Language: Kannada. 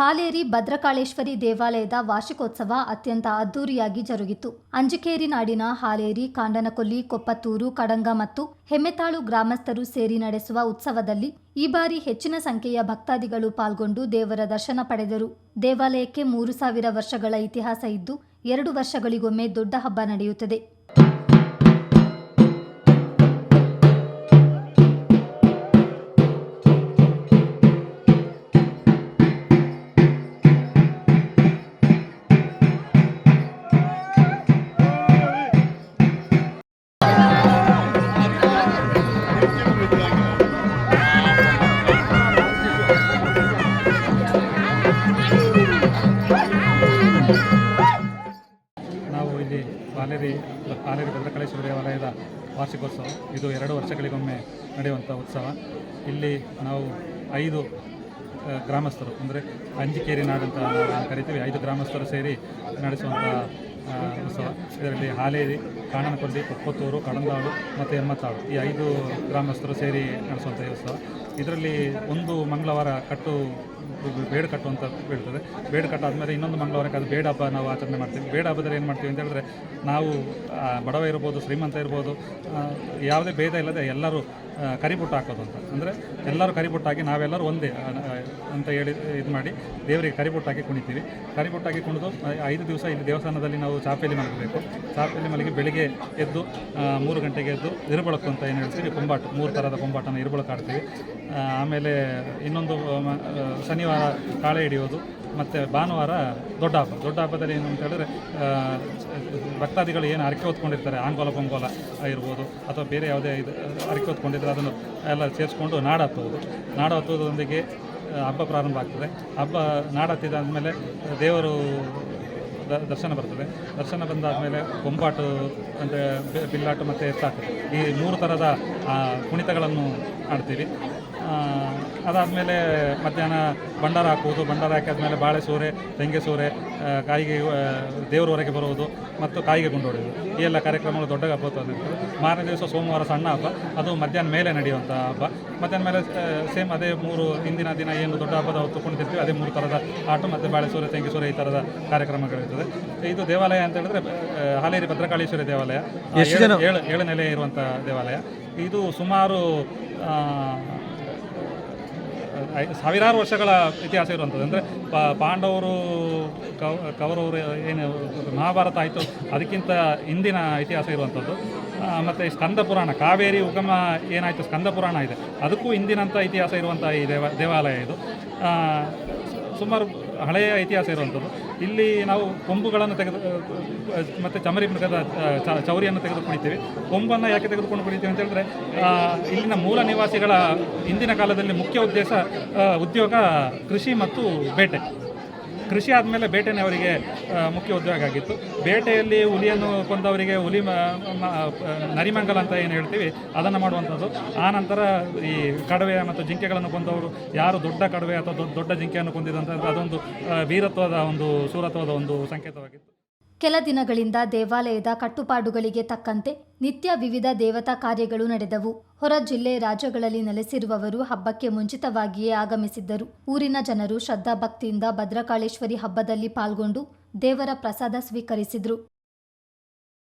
ಹಾಲೇರಿ ಭದ್ರಕಾಳೇಶ್ವರಿ ದೇವಾಲಯದ ವಾರ್ಷಿಕೋತ್ಸವ ಅತ್ಯಂತ ಅದ್ದೂರಿಯಾಗಿ ಜರುಗಿತು. ಅಂಜಿಕೇರಿ ನಾಡಿನ ಹಾಲೇರಿ, ಕಾಂಡನಕೊಲ್ಲಿ, ಕೊಪ್ಪತ್ತೂರು, ಕಡಂಗ ಮತ್ತು ಹೆಮ್ಮೆತಾಳು ಗ್ರಾಮಸ್ಥರು ಸೇರಿ ನಡೆಸುವ ಉತ್ಸವದಲ್ಲಿ ಈ ಬಾರಿ ಹೆಚ್ಚಿನ ಸಂಖ್ಯೆಯ ಭಕ್ತಾದಿಗಳು ಪಾಲ್ಗೊಂಡು ದೇವರ ದರ್ಶನ ಪಡೆದರು. ದೇವಾಲಯಕ್ಕೆ ಮೂರು ಸಾವಿರ ವರ್ಷಗಳ ಇತಿಹಾಸ ಇದ್ದು, ಎರಡು ವರ್ಷಗಳಿಗೊಮ್ಮೆ ದೊಡ್ಡ ಹಬ್ಬ ನಡೆಯುತ್ತದೆ. ಇಲ್ಲಿ ಪಾಲೇರಿ ಪಾಲೇರಿ ಭದ್ರಕಾಳೇಶ್ವರ ದೇವಾಲಯದ ವಾರ್ಷಿಕೋತ್ಸವ. ಇದು ಎರಡು ವರ್ಷಗಳಿಗೊಮ್ಮೆ ನಡೆಯುವಂಥ ಉತ್ಸವ. ಇಲ್ಲಿ ನಾವು ಐದು ಗ್ರಾಮಸ್ಥರು, ಅಂದರೆ ಅಂಜಿಕೇರಿ ನಾಡು ಅಂತ ನಾವು ಕರಿತೀವಿ. ಐದು ಗ್ರಾಮಸ್ಥರು ಸೇರಿ ನಡೆಸುವಂಥ ಉತ್ಸವ. ಇದರಲ್ಲಿ ಹಾಲೇರಿ ಕಾಣನಕೊಲ್ಲಿ ಕೊಪ್ಪತ್ತೂರು, ಕಡಂದಾಳು ಮತ್ತು ಎಮ್ಮತ್ತಾಳು ಈ ಐದು ಗ್ರಾಮಸ್ಥರು ಸೇರಿ ನಡೆಸುವಂಥ ಉತ್ಸವ. ಇದರಲ್ಲಿ ಒಂದು ಮಂಗಳವಾರ ಕಟ್ಟು ಬೇಡ ಕಟ್ಟು ಅಂತ ಬೀಳ್ತದೆ. ಬೇಡ ಕಟ್ಟು ಆದಮೇಲೆ ಇನ್ನೊಂದು ಮಂಗಳವಾರಕ್ಕೆ ಅದು ಬೇಡ ಹಬ್ಬ ನಾವು ಆಚರಣೆ ಮಾಡ್ತೀವಿ. ಬೇಡ ಹಬ್ಬದಲ್ಲಿ ಏನು ಮಾಡ್ತೀವಿ ಅಂತ ಹೇಳಿದ್ರೆ ನಾವು ಬಡವ ಇರ್ಬೋದು ಶ್ರೀಮಂತ ಇರ್ಬೋದು ಯಾವುದೇ ಭೇದ ಇಲ್ಲದೆ ಎಲ್ಲರೂ ಕರಿಪುಟ್ಟು ಕರಿಬುಟ್ಟು ಹಾಕೋದು ಅಂತ. ಅಂದರೆ ಎಲ್ಲರೂ ಕರಿಬುಟ್ಟಾಗಿ ನಾವೆಲ್ಲರೂ ಒಂದೇ ಅಂತ ಹೇಳಿ ಇದು ಮಾಡಿ ದೇವರಿಗೆ ಕರಿಬುಟ್ಟಾಗಿ ಹಾಕಿ ಕುಣಿತೀವಿ. ಕರಿಬುಟ್ಟಾಗಿ ಹಾಕಿ ಕುಣಿದು ಐದು ದಿವಸ ಇಲ್ಲಿ ದೇವಸ್ಥಾನದಲ್ಲಿ ನಾವು ಚಾಪೆಯಲ್ಲಿ ಮಲಗಬೇಕು. ಚಾಪೆಯಲ್ಲಿ ಮಲಗಿ ಬೆಳಿಗ್ಗೆ ಎದ್ದು ಮೂರು ಗಂಟೆಗೆ ಎದ್ದು ಇರುಬಳಕು ಅಂತ ಏನು ಹೇಳ್ತೀವಿ ಕುಂಬಾಟು. ಮೂರು ಥರದ ಕುಂಬಾಟನ ಇರುಬಳಕು ಆಡ್ತೀವಿ. ಆಮೇಲೆ ಇನ್ನೊಂದು ಆ, ಶನಿವಾರ ಕಾಳೆ ಹಿಡಿಯೋದು, ಮತ್ತು ಭಾನುವಾರ ದೊಡ್ಡ ಹಬ್ಬ. ದೊಡ್ಡ ಹಬ್ಬದಲ್ಲಿ ಏನು ಅಂತ ಹೇಳಿದ್ರೆ ಭಕ್ತಾದಿಗಳು ಏನು ಅರಕೆ ಹೊತ್ಕೊಂಡಿರ್ತಾರೆ, ಆಂಗೋಲ ಪೊಂಗೋಲ ಇರ್ಬೋದು ಅಥವಾ ಬೇರೆ ಯಾವುದೇ ಇದು ಅರಕೆ ಹೊತ್ಕೊಂಡಿದ್ರೆ ಅದನ್ನು ಎಲ್ಲ ಸೇರಿಸ್ಕೊಂಡು ನಾಡ ಹತ್ತುವುದು. ನಾಡ ಹತ್ತುವುದರೊಂದಿಗೆ ಹಬ್ಬ ಪ್ರಾರಂಭ ಆಗ್ತದೆ. ಹಬ್ಬ ನಾಡ ಹತ್ತಿದಾದಮೇಲೆ ದೇವರು ದರ್ಶನ ಬರ್ತದೆ. ದರ್ಶನ ಬಂದಾದಮೇಲೆ ಕೊಂಬಾಟು ಅಂದರೆ ಬಿಲ್ಲಾಟು ಮತ್ತು ಎತ್ತಾಟು ಈ ಮೂರು ಥರದ ಕುಣಿತಗಳನ್ನು ಆಡ್ತೀವಿ. ಅದಾದಮೇಲೆ ಮಧ್ಯಾಹ್ನ ಭಂಡಾರ ಹಾಕುವುದು. ಭಂಡಾರ ಹಾಕಿದ್ಮೇಲೆ ಬಾಳೆ ಸೂರೆ ತೆಂಗೆ ಸೂರೆ ಕಾಯಿಗೆ ದೇವರವರೆಗೆ ಬರುವುದು ಮತ್ತು ಕಾಯಿಗೆ ಕೊಂಡೊಡೆಯುವುದು ಈ ಎಲ್ಲ ಕಾರ್ಯಕ್ರಮಗಳು ದೊಡ್ಡ ಹಬ್ಬ ಮಾರನೇ ದಿವಸ ಸೋಮವಾರ ಸಣ್ಣ ಹಬ್ಬ. ಅದು ಮಧ್ಯಾಹ್ನ ಮೇಲೆ ನಡೆಯುವಂಥ ಹಬ್ಬ. ಮಧ್ಯಾಹ್ನ ಮೇಲೆ ಸೇಮ್ ಅದೇ ಮೂರು ಹಿಂದಿನ ದಿನ ಏನು ದೊಡ್ಡ ಹಬ್ಬದ ಹೊತ್ತು ಕುಣಿತಿರ್ತೀವಿ ಅದೇ ಮೂರು ಥರದ ಆಟ ಮತ್ತು ಬಾಳೆ ಸೂರೆ ತೆಂಗೆ ಸೂರೆ ಈ ಥರದ ಕಾರ್ಯಕ್ರಮಗಳಿರ್ತದೆ. ಇದು ದೇವಾಲಯ ಅಂತ ಹೇಳಿದ್ರೆ ಹಾಲೇರಿ ಭದ್ರಕಾಳೇಶ್ವರಿ ದೇವಾಲಯ. ಏಳು ಏಳು ನೆಲೆ ಇರುವಂಥ ದೇವಾಲಯ. ಇದು ಸುಮಾರು ಸಾವಿರಾರು ವರ್ಷಗಳ ಇತಿಹಾಸ ಇರುವಂಥದ್ದು. ಅಂದರೆ ಪಾಂಡವರು ಕವ ಕೌರವರು ಏನು ಮಹಾಭಾರತ ಆಯಿತು, ಅದಕ್ಕಿಂತ ಹಿಂದಿನ ಇತಿಹಾಸ ಇರುವಂಥದ್ದು. ಮತ್ತು ಸ್ಕಂದ ಪುರಾಣ, ಕಾವೇರಿ, ಉಗಮ ಏನಾಯಿತು, ಸ್ಕಂದ ಪುರಾಣ ಇದೆ. ಅದಕ್ಕೂ ಹಿಂದಿನಂಥ ಇತಿಹಾಸ ಇರುವಂಥ ಈ ದೇವ, ದೇವಾಲಯ ಇದು. ಸುಮಾರು ಹಳೆಯ ಇತಿಹಾಸ ಇರುವಂಥದ್ದು. ಇಲ್ಲಿ ನಾವು ಕೊಂಬುಗಳನ್ನು ತೆಗೆದು ಮತ್ತು ಚಮರಿ ಮೃಗದ ಚೌರಿಯನ್ನು ತೆಗೆದು ಕುಣಿತೀವಿ ಕೊಂಬನ್ನು ಯಾಕೆ ತೆಗೆದುಕೊಂಡು ಕುಣಿತೀವಿ ಅಂತ ಹೇಳಿದ್ರೆ ಇಲ್ಲಿನ ಮೂಲ ನಿವಾಸಿಗಳ ಹಿಂದಿನ ಕಾಲದಲ್ಲಿ ಮುಖ್ಯ ಉದ್ದೇಶ ಉದ್ಯೋಗ ಕೃಷಿ ಮತ್ತು ಬೇಟೆ. ಕೃಷಿ ಆದಮೇಲೆ ಬೇಟೆನೇ ಅವರಿಗೆ ಮುಖ್ಯ ಉದ್ಯೋಗ ಆಗಿತ್ತು. ಬೇಟೆಯಲ್ಲಿ ಹುಲಿಯನ್ನು ಕೊಂದವರಿಗೆ ಹುಲಿ ನರಿಮಂಗಲ ಅಂತ ಏನು ಹೇಳ್ತೀವಿ, ಅದನ್ನು ಮಾಡುವಂಥದ್ದು. ಆನಂತರ ನಂತರ ಈ ಕಡವೆ ಮತ್ತು ಜಿಂಕೆಗಳನ್ನು ಕೊಂದವರು, ಯಾರು ದೊಡ್ಡ ಕಡವೆ ಅಥವಾ ದೊಡ್ಡ ದೊಡ್ಡ ಜಿಂಕೆಯನ್ನು ಕೊಂದಿದಂಥ ಅದೊಂದು ವೀರತ್ವದ ಒಂದು, ಸೂರತ್ವದ ಒಂದು ಸಂಕೇತವಾಗಿತ್ತು. ಕೆಲ ದಿನಗಳಿಂದ ದೇವಾಲಯದ ಕಟ್ಟುಪಾಡುಗಳಿಗೆ ತಕ್ಕಂತೆ ನಿತ್ಯ ವಿವಿಧ ದೇವತಾ ಕಾರ್ಯಗಳು ನಡೆದವು. ಹೊರ ಜಿಲ್ಲೆ ರಾಜ್ಯಗಳಲ್ಲಿ ನೆಲೆಸಿರುವವರು ಹಬ್ಬಕ್ಕೆ ಮುಂಚಿತವಾಗಿಯೇ ಆಗಮಿಸಿದ್ದರು. ಊರಿನ ಜನರು ಶ್ರದ್ಧಾಭಕ್ತಿಯಿಂದ ಭದ್ರಕಾಳೇಶ್ವರಿ ಹಬ್ಬದಲ್ಲಿ ಪಾಲ್ಗೊಂಡು ದೇವರ ಪ್ರಸಾದ ಸ್ವೀಕರಿಸಿದ್ರು.